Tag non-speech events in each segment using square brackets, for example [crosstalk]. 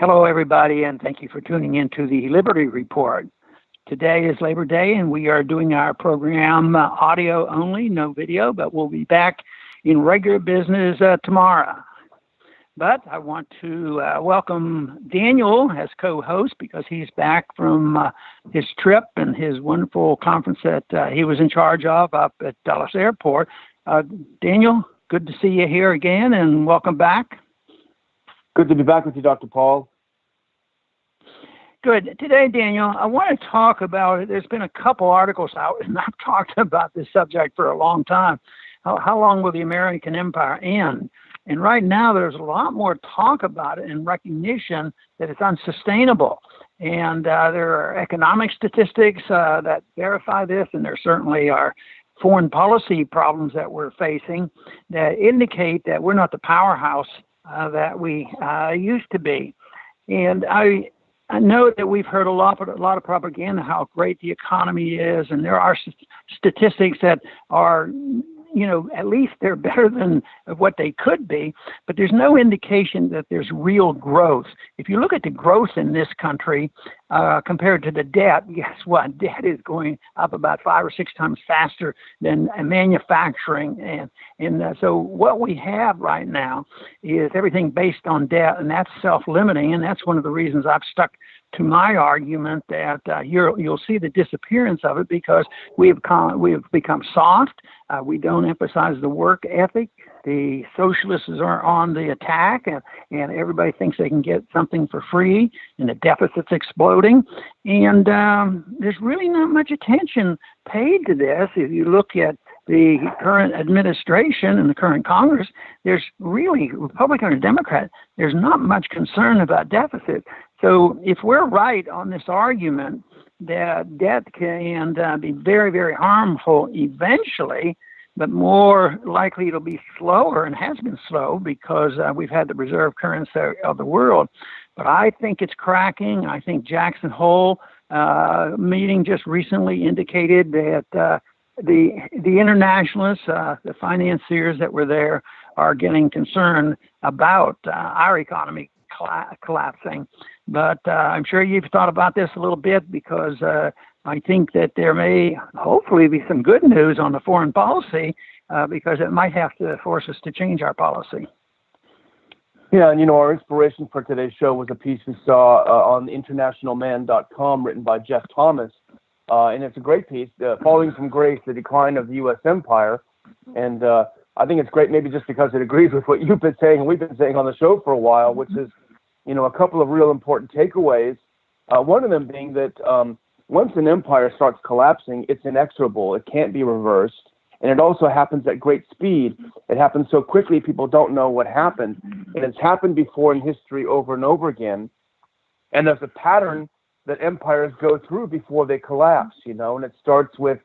Hello, everybody, and thank you for tuning in to the Liberty Report. Today is Labor Day, and we are doing our program uh, audio only, no video, but we'll be back in regular business uh, tomorrow. But I want to uh, welcome Daniel as co host because he's back from uh, his trip and his wonderful conference that uh, he was in charge of up at Dallas Airport. Uh, Daniel, good to see you here again, and welcome back. Good to be back with you, Dr. Paul. Good. Today, Daniel, I want to talk about. There's been a couple articles out, and I've [laughs] talked about this subject for a long time. How, how long will the American empire end? And right now, there's a lot more talk about it and recognition that it's unsustainable. And uh, there are economic statistics uh, that verify this, and there certainly are foreign policy problems that we're facing that indicate that we're not the powerhouse uh, that we uh, used to be. And I, I know that we've heard a lot, a lot of propaganda how great the economy is, and there are statistics that are you know, at least they're [laughs] better than what they could be, but there's no indication that there's real growth. If you look at the growth in this country uh, compared to the debt, [laughs] guess what? Debt is going up about five or six times faster than manufacturing. And, and uh, so what we have right now is everything based on debt, and that's self limiting. And that's one of the reasons I've stuck to my argument that uh, you will see the disappearance of it because we've come, we've become soft. Uh, we don't emphasize the work ethic. The socialists are on the attack, and, and everybody thinks they can get something for free, and the deficit's exploding. And um, there's really not much attention paid to this. If you look at the current administration and the current Congress, there's really, Republican or Democrat, there's not much concern about deficit. So if we're right on this argument that debt can uh, be very, very harmful eventually, but more likely it'll be slower and has been slow because uh, we've had the reserve currency of the world. But I think it's cracking. I think Jackson Hole uh, meeting just recently indicated that uh, the the internationalists, uh, the financiers that were there, are getting concerned about uh, our economy colla- collapsing. But uh, I'm sure you've thought about this a little bit because uh, I think that there may hopefully be some good news on the foreign policy uh, because it might have to force us to change our policy. Yeah, and you know, our inspiration for today's show was a piece we saw uh, on internationalman.com written by Jeff Thomas uh, and it's a great piece, uh, Falling from Grace, The Decline of the U.S. Empire. And uh, I think it's great maybe just because it agrees with what you've been saying and we've been saying on the show for a while, which is, you know, a couple of real important takeaways. Uh, one of them being that um, once an empire starts collapsing, it's inexorable. It can't be reversed. And it also happens at great speed. It happens so quickly, people don't know what happened. And it's happened before in history over and over again. And there's a pattern that empires go through before they collapse, you know, and it starts with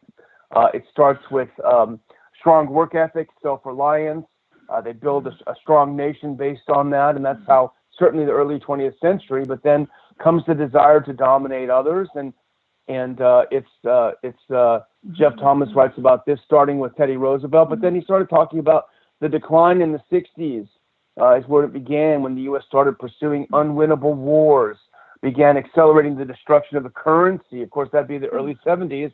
uh, it starts with um, strong work ethic, self-reliance. Uh, they build a, a, strong nation based on that, and that's how certainly the early 20th century. But then comes the desire to dominate others, and and uh, it's uh, it's uh, Jeff Thomas writes about this starting with Teddy Roosevelt, but then he started talking about the decline in the 60s uh, is where it began when the U.S. started pursuing unwinnable wars began accelerating the destruction of the currency. Of course, that'd be the early 70s,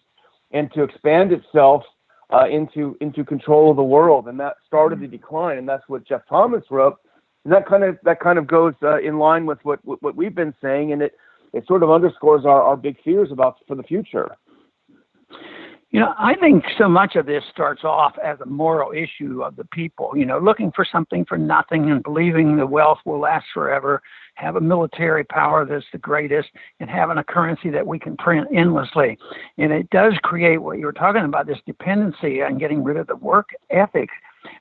and to expand itself uh, into into control of the world, and that started the decline. And that's what Jeff Thomas wrote. And that kind of that kind of goes uh, in line with what, what, we've been saying, and it it sort of underscores our, our big fears about for the future. You know, I think so much of this starts off as a moral issue of the people, you know, looking for something for nothing and believing the wealth will last forever, have a military power that's the greatest, and having a currency that we can print endlessly. And it does create what you were talking about this dependency and getting rid of the work ethic.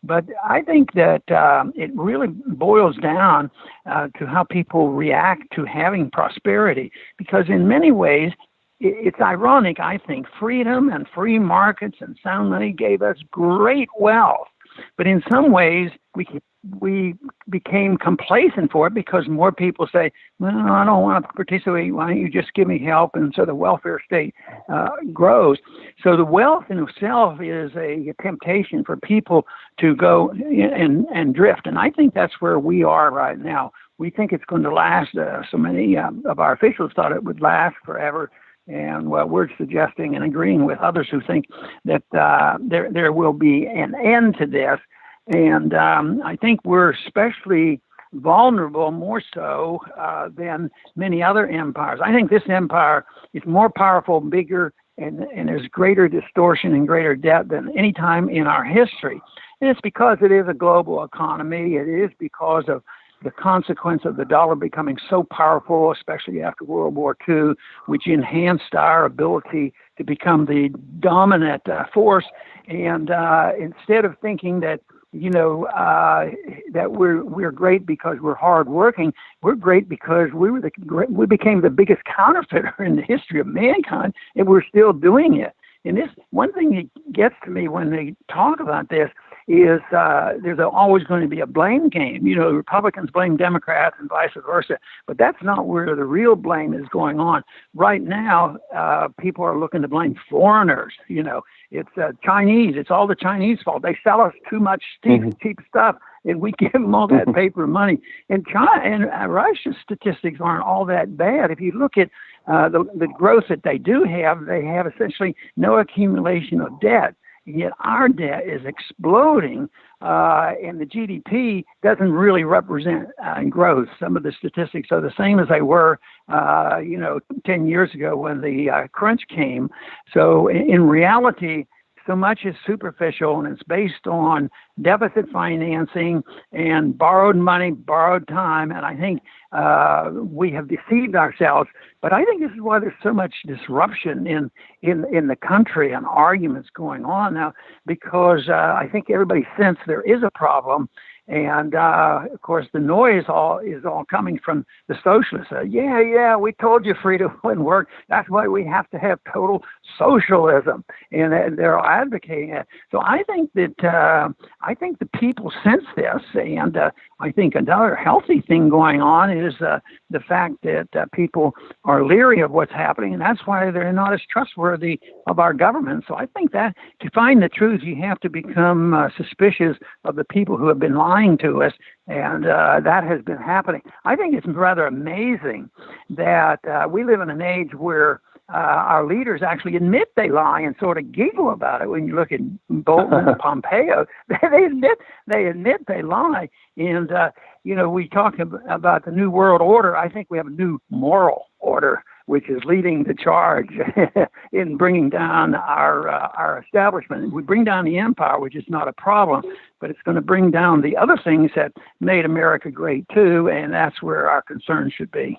But I think that uh, it really boils down uh, to how people react to having prosperity, because in many ways, it's ironic, I think. Freedom and free markets and sound money gave us great wealth, but in some ways we we became complacent for it because more people say, "Well, I don't want to participate. Why don't you just give me help?" And so the welfare state uh, grows. So the wealth in itself is a temptation for people to go and and drift. And I think that's where we are right now we think it's going to last. Uh, so many um, of our officials thought it would last forever. And well, we're suggesting and agreeing with others who think that uh, there there will be an end to this. And um, I think we're especially vulnerable more so uh, than many other empires. I think this empire is more powerful, bigger, and, and there's greater distortion and greater debt than any time in our history. And it's because it is a global economy. It is because of the consequence of the dollar becoming so powerful, especially after World War II, which enhanced our ability to become the dominant uh, force. And uh, instead of thinking that you know uh, that we're we're great because we're hardworking. We're great because we were the we became the biggest counterfeiter [laughs] in the history of mankind, and we're still doing it. And this one thing that gets to me when they talk about this is uh, there's always going to be a blame game. You know, Republicans blame Democrats and vice versa, but that's not where the real blame is going on. Right now, uh, people are looking to blame foreigners. You know, it's uh, Chinese. It's all the Chinese fault. They sell us too much cheap, mm-hmm. cheap stuff, and we [laughs] give them all that paper money. And China and uh, Russia's statistics aren't all that bad. If you look at uh, the, the growth that they do have, they have essentially no accumulation of debt. Yet our debt is exploding, uh, and the GDP doesn't really represent uh, growth. Some of the statistics are the same as they were, uh, you know, 10 years ago when the uh, crunch came. So in, in reality, so much is superficial and it's based on deficit financing and borrowed money, borrowed time. And I think uh, we have deceived ourselves. But I think this is why there's so much disruption in in in the country and arguments going on now, because uh, I think everybody senses there is a problem, and uh, of course, the noise all is all coming from the socialists. Uh, yeah, yeah, we told you freedom [laughs] wouldn't work. That's why we have to have total socialism, and they're advocating it. So I think that uh, I think the people sense this, and uh, I think another healthy thing going on is uh, the fact that uh, people are leery of what's happening, and that's why they're not as trustworthy of our government. So I think that to find the truth, you have to become uh, suspicious of the people who have been lying to us, and uh, that has been happening. I think it's rather amazing that uh, we live in an age where uh, our leaders actually admit they lie and sort of giggle about it. When you look at Bolton and [laughs] Pompeo, [laughs] they admit they admit they lie. And uh, you know, we talk about the new world order. I think we have a new moral order, which is leading the charge [laughs] in bringing down our uh, our establishment. We bring down the empire, which is not a problem, but it's going to bring down the other things that made America great too, and that's where our concern should be.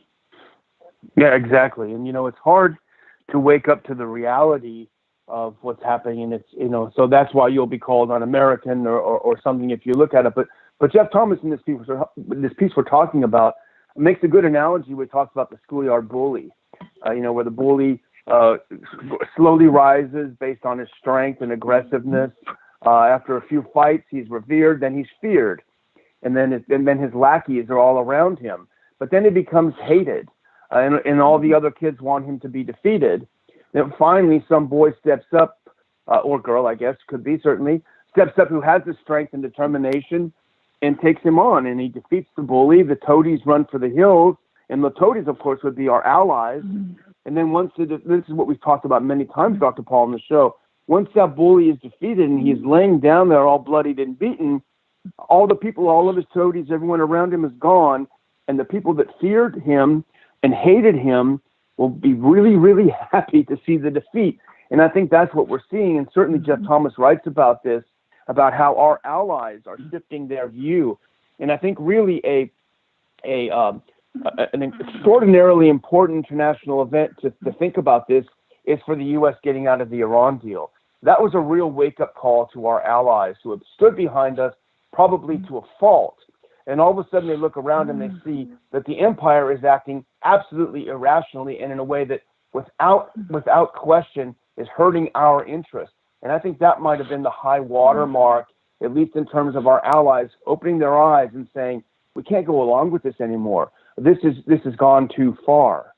Yeah, exactly. And you know, it's hard to wake up to the reality of what's happening. And it's you know so that's why you'll be called un-american or, or, or something if you look at it. But but jeff thomas in this piece this piece we're talking about makes a good analogy he talks about the schoolyard bully uh, you know where the bully uh, slowly rises based on his strength and aggressiveness. Uh, after a few fights he's revered then he's feared. And then and then his lackeys are all around him. But then he becomes hated and, and all the other kids want him to be defeated. Then finally, some boy steps up, uh, or girl, I guess, could be certainly, steps up who has the strength and determination and takes him on. And he defeats the bully. The toadies run for the hills. And the toadies, of course, would be our allies. Mm-hmm. And then once the, this is what we've talked about many times, Dr. Paul, on the show. Once that bully is defeated and he's laying down there all bloodied and beaten, all the people, all of his toadies, everyone around him is gone. And the people that feared him and hated him will be really, really [laughs] happy to see the defeat. And I think that's what we're seeing. And certainly Jeff mm-hmm. Thomas writes about this, about how our allies are shifting their view. And I think really a, a, um, an extraordinarily important international event to, to think about this is for the U.S. getting out of the Iran deal. That was a real wake up call to our allies who have stood behind us, probably to a fault, and all of a sudden they look around and they mm. see that the empire is acting absolutely irrationally and in a way that without without question is hurting our interests. And i think that might have been the high watermark at least in terms of our allies opening their eyes and saying we can't go along with this anymore. This is this has gone too far.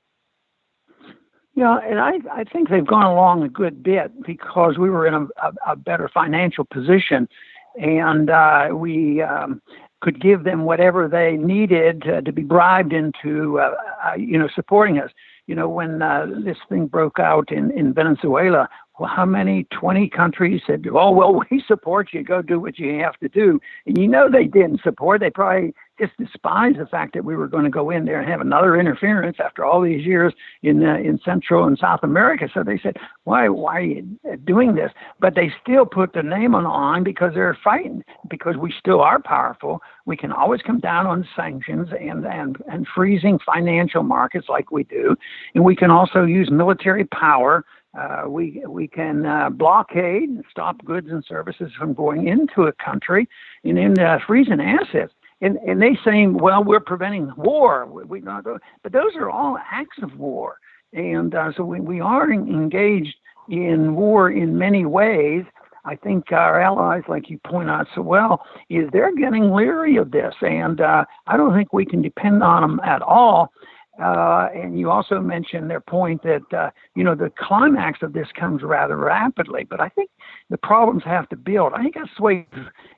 Yeah, and I, I think they've gone along a good bit because we were in a, a, a better financial position. And uh, we um, could give them whatever they needed uh, to be bribed into, uh, uh, you know, supporting us. You know, when uh, this thing broke out in, in Venezuela, well, how many 20 countries said, oh, well, [laughs] we support you, go do what you have to do. And you know they didn't support. They probably just despised the fact that we were going to go in there and have another interference after all these years in uh, in Central and South America. So they said, why why are you doing this? But they still put the name on line because they're frightened because we still are powerful. We can always come down on sanctions and and and freezing financial markets like we do, and we can also use military power uh, we we can uh, blockade and stop goods and services from going into a country, and then uh, freezing assets. And and they saying, well, we're preventing war. We, we not, but those are all acts of war, and uh, so we we are engaged in war in many ways. I think our allies, like you point out so well, is they're getting leery of this, and uh, I don't think we can depend on them at all. Uh, and you also mentioned their point that uh, you know the climax of this comes rather rapidly, but I think the problems have to build. I think that's the way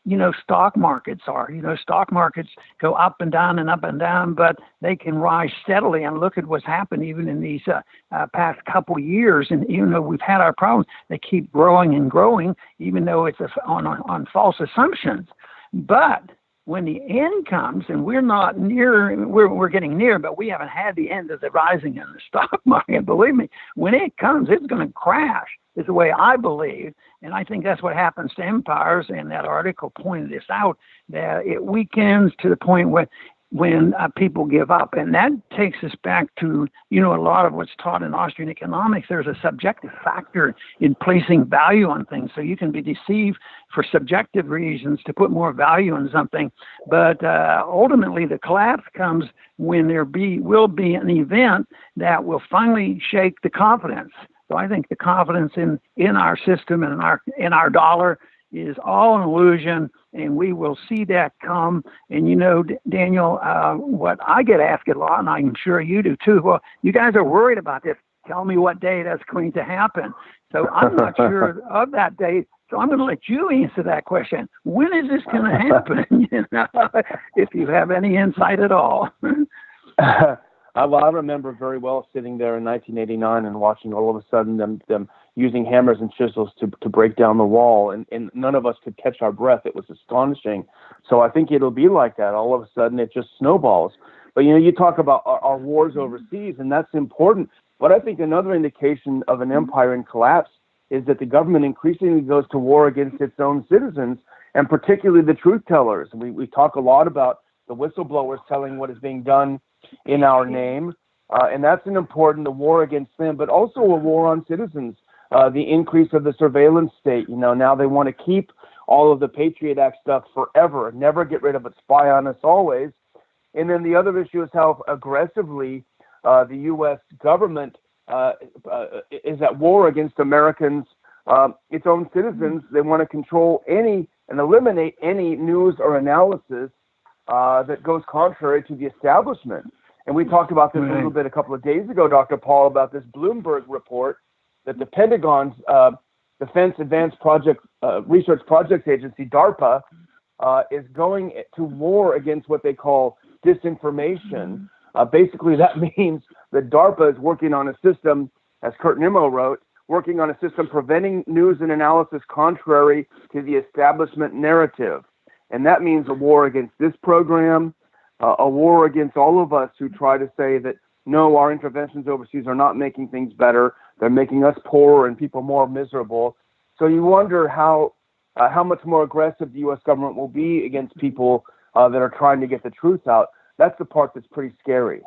you know stock markets are. You know, stock markets go up and down and up and down, but they can rise steadily. And look at what's happened even in these uh, uh past couple years. And even though we've had our problems, they keep growing and growing, even though it's on on false assumptions. But when the end comes, and we're not near, we're, we're getting near, but we haven't had the end of the rising in the [laughs] stock market. Believe me, when it comes, it's going to crash, is the way I believe. And I think that's what happens to empires. And that article pointed this out that it weakens to the point where when uh, people give up. And that takes us back to, you know, a lot of what's taught in Austrian economics. There's a subjective factor in placing value on things. So you can be deceived for subjective reasons to put more value on something. But uh, ultimately, the collapse comes when there be will be an event that will finally shake the confidence. So I think the confidence in, in our system and in our in our dollar is all an illusion, and we will see that come. And you know, Daniel, uh, what I get asked a lot, and I'm sure you do too. Well, you guys are worried about this. Tell me what day that's going to happen. So I'm not [laughs] sure of that date. So I'm going to let you answer that question. When is this going [laughs] to happen? [laughs] you know, if you have any insight at all. I, well, I remember very well sitting there in 1989 and watching all of a sudden them them using hammers and chisels to to break down the wall, and and none of us could catch our breath. It was astonishing. So I think it'll be like that. All of a sudden, it just snowballs. But you know, you talk about our, our wars overseas, and that's important. But I think another indication of an empire in collapse is that the government increasingly goes to war against its own citizens, and particularly the truth tellers. We we talk a lot about the whistleblowers telling what is being done in our name. Uh, and that's an important the war against them, but also a war on citizens. Uh, the increase of the surveillance state. You know, now they want to keep all of the Patriot Act stuff forever, never get rid of it, spy on us always. And then the other issue is how aggressively uh, the U.S. government uh, uh, is at war against Americans, um, its own citizens. They want to control any and eliminate any news or analysis uh, that goes contrary to the establishment. And we talked about this right. a little bit a couple of days ago, Dr. Paul, about this Bloomberg report that the Pentagon's uh, Defense Advanced Project uh, Research Projects Agency, DARPA, uh, is going to war against what they call disinformation. Uh, basically, that [laughs] means that DARPA is working on a system, as Kurt Nimmo wrote, working on a system preventing news and analysis contrary to the establishment narrative. And that means a war against this program, uh, a war against all of us who try to say that no, our interventions overseas are not making things better. They're making us poorer and people more miserable. So you wonder how uh, how much more aggressive the U.S. government will be against people uh, that are trying to get the truth out. That's the part that's pretty scary.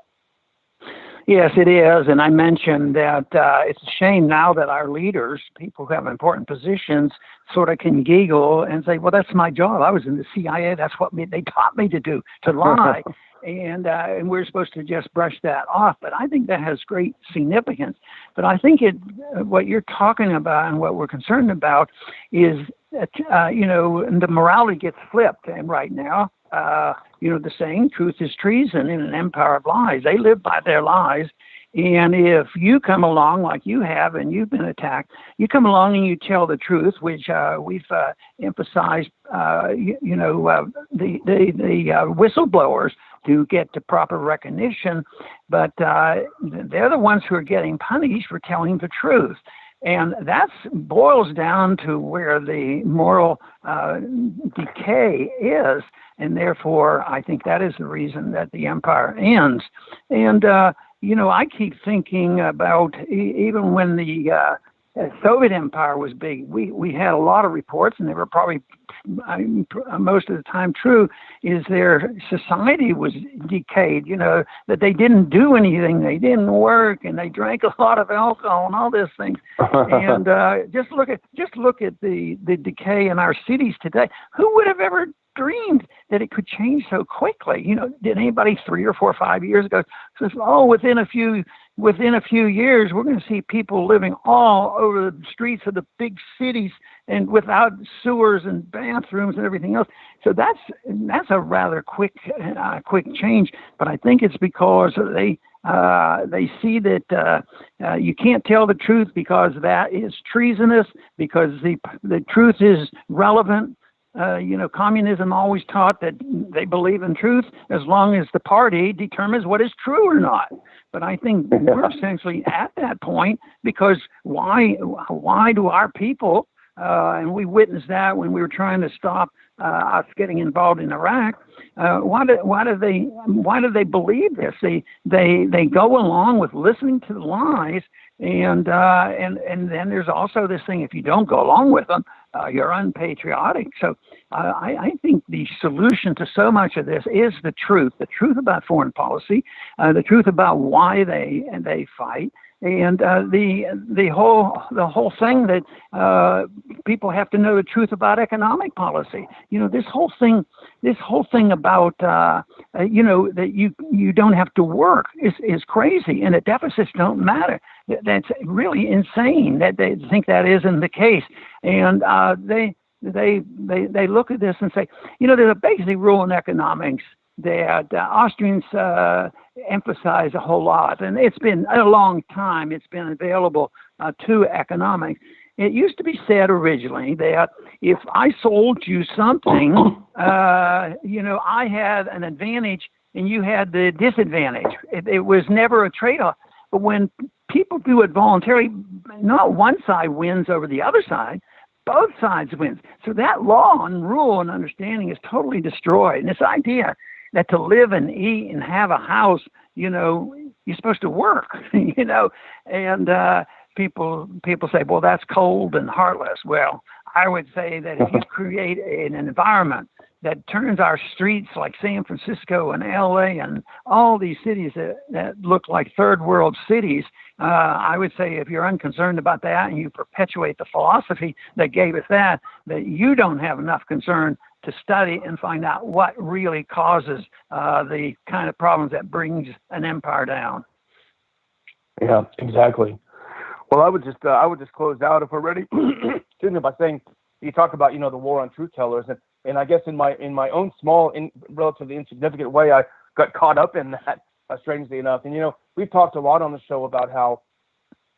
Yes, it is. And I mentioned that uh, it's a shame now that our leaders, people who have important positions, sort of can giggle and say, well, that's my job. I was in the CIA. That's what me, they taught me to do, to lie. [laughs] and, uh, and we're supposed to just brush that off. But I think that has great significance. But I think it, what you're talking about and what we're concerned about is, uh, you know, the morality gets flipped. And right now, uh, you know, the saying, truth is treason in an empire of lies. They live by their lies. And if you come along like you have and you've been attacked, you come along and you tell the truth, which uh, we've uh, emphasized, uh, you, you, know, uh, the, the, the uh, whistleblowers to get to proper recognition, but uh, they're the ones who are getting punished for telling the truth. And that boils down to where the moral uh, decay is. And therefore, I think that is the reason that the empire ends. And, uh, you know, I keep thinking about even when the uh, Soviet Empire was big, we, we had a lot of reports, and they were probably I mean, most of the time true, is their society was decayed. You know that they didn't do anything, they didn't work, and they drank a lot of alcohol and all these things. [laughs] and uh, just look at just look at the the decay in our cities today. Who would have ever dreamed that it could change so quickly. You know, did anybody three or four or five years ago says, "Oh, within a few within a few years, we're going to see people living all over the streets of the big cities and without sewers and bathrooms and everything else." So that's that's a rather quick uh, quick change. But I think it's because they uh, they see that uh, uh, you can't tell the truth because that is treasonous, because the the truth is relevant, uh, you know, communism always taught that they believe in truth as long as the party determines what is true or not. But I think [laughs] we're essentially at that point because why? Why do our people? Uh, and we witnessed that when we were trying to stop uh, us getting involved in Iraq. Uh, why do why do they why do they believe this? They they they go along with listening to the lies, and uh, and and then there's also this thing: if you don't go along with them, uh, you're unpatriotic. So uh, I, I, think the solution to so much of this is the truth, the truth about foreign policy, uh, the truth about why they and they fight, and uh, the the whole the whole thing that uh, people have to know the truth about economic policy. You know, this whole thing, this whole thing about uh, uh you know that you you don't have to work is is crazy, and the deficits don't matter. That's really insane that they think that isn't the case, and uh, they they they they look at this and say, you know, there's a basic rule in economics that uh, Austrians uh, emphasize a whole lot, and it's been a long time. It's been available uh, to economics. It used to be said originally that if I sold you something, [coughs] uh, you know, I had an advantage and you had the disadvantage. It, it was never a trade-off. But when people do it voluntarily, not one side wins over the other side both sides win. So that law and rule and understanding is totally destroyed. And this idea that to live and eat and have a house, you know, you're supposed to work, [laughs] you know, and uh, people people say, well, that's cold and heartless. Well, I would say that if you [laughs] create an environment that turns our streets like San Francisco and LA and all these cities that, that look like third world cities, uh, I would say if you're unconcerned about that and you perpetuate the philosophy that gave us that, that you don't have enough concern to study and find out what really causes uh, the kind of problems that brings an empire down. Yeah, exactly. Well, I would just uh, I would just close out if we're ready. [clears throat] excuse me by saying you talk about you know the war on truth tellers and and I guess in my in my own small in relatively insignificant way I got caught up in that uh, strangely enough. And you know we've talked a lot on the show about how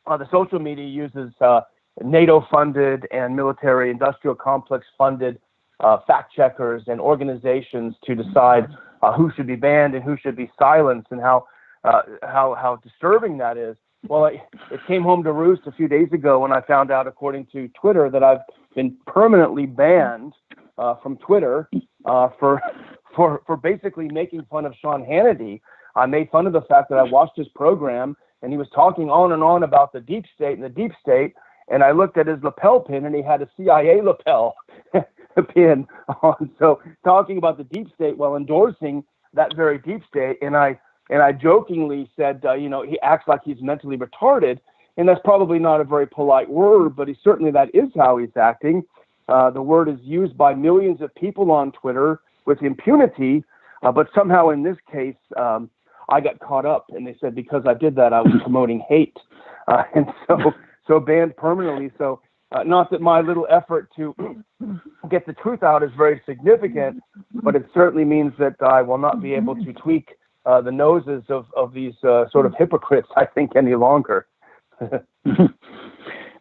uh, the social media uses uh, NATO funded and military industrial complex funded uh, fact checkers and organizations to decide uh, who should be banned and who should be silenced, and how uh, how how disturbing that is. Well, it, it came home to roost a few days ago when I found out, according to Twitter, that I've been permanently banned uh, from Twitter uh, for for for basically making fun of Sean Hannity. I made fun of the fact that I watched his program and he was talking on and on about the deep state and the deep state. And I looked at his lapel pin and he had a CIA lapel [laughs] [laughs] pin on. So talking about the deep state while endorsing that very deep state, and I and I jokingly said, uh, you know, he acts like he's mentally retarded, and that's probably not a very polite word, but he certainly that is how he's acting. Uh, the word is used by millions of people on Twitter with impunity, uh, but somehow in this case, um, I got caught up, and they said because I did that, I was promoting hate, uh, [laughs] and so so banned permanently. So uh, not that my little effort to [clears throat] get the truth out is very significant, but it certainly means that I will not be able to tweak uh, the noses of of these uh, sort of hypocrites. I think any longer. [laughs]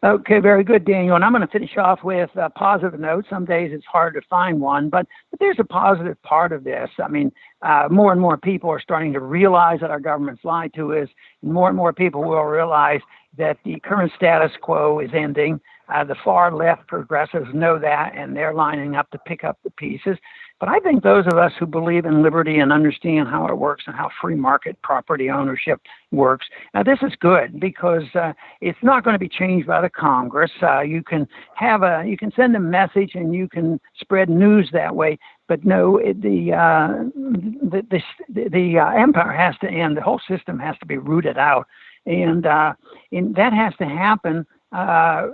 Okay, very good, Daniel. And I'm going to finish off with a positive note. Some days it's hard to find one, but, but there's a positive part of this. I mean, uh, more and more people are starting to realize that our government's lied to us. And more and more people will realize that the current status quo is ending. Uh, the far left progressives know that, and they're lining up to pick up the pieces. But I think those of us who believe in liberty and understand how it works and how free market property ownership works, now this is good because uh, it's not going to be changed by the Congress. Uh, you can have a, you can send a message and you can spread news that way. But no, it, the, uh, the the the uh, empire has to end. The whole system has to be rooted out, and uh, and that has to happen uh,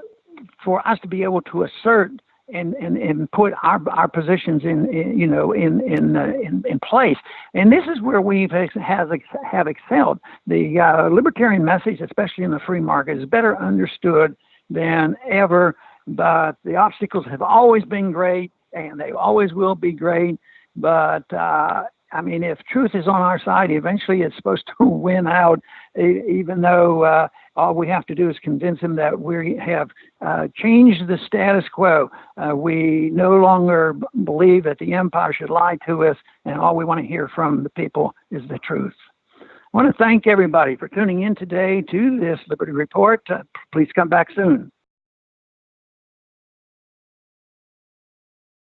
for us to be able to assert and, and, and put our, our positions in, in you know in in, uh, in, in place. And this is where we've has have excelled. The uh, libertarian message especially in the free market is better understood than ever but the obstacles have always been great and they always will be great. But uh, I mean, if truth is on our side, eventually it's supposed to [laughs] win out, even though uh, all we have to do is convince them that we have uh, changed the status quo. Uh, we no longer believe that the empire should lie to us, and all we want to hear from the people is the truth. I want to thank everybody for tuning in today to this Liberty Report. Uh, please come back soon.